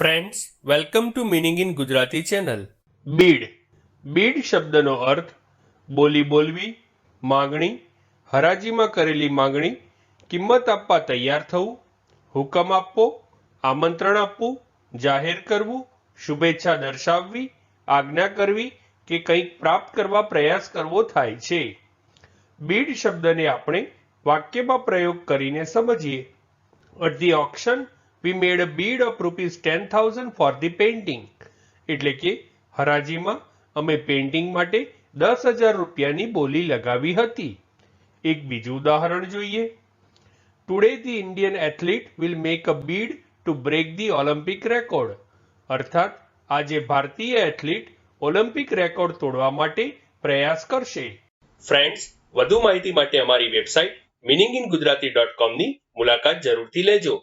Friends welcome to meaning in Gujarati channel bid. Bid શબ્દનો અર્થ બોલી બોલવી, માગણી, હરાજીમાં કરેલી માગણી, કિંમત આપવા તૈયાર થવું, હુકમ આપવો, આમંત્રણ આપવું, જાહેર કરવું, શુભેચ્છા દર્શાવવી, આજ્ઞા કરવી કે કંઈક પ્રાપ્ત કરવા પ્રયાસ કરવો થાય છે. બીડ શબ્દને આપણે વાક્યમાં પ્રયોગ કરીને સમજીએ. At the auction, made a bid of of rupees 10,000 for the painting. એટલે કે હરાજીમાં અમે પેઇન્ટિંગ માટે દસ હજાર રૂપિયાની બોલી લગાવી હતી. એક બીજું ઉદાહરણ જોઈએ. Today the Indian athlete will make a bid to break the Olympic record અર્થાત આજે ભારતીય એથ્લીટ ઓલિમ્પિક રેકોર્ડ તોડવા માટે પ્રયાસ કરશે. ફ્રેન્ડ્સ વધુ માહિતી માટે અમારી website meaning in Gujarati dot કોમની મુલાકાત જરૂરથી લેજો.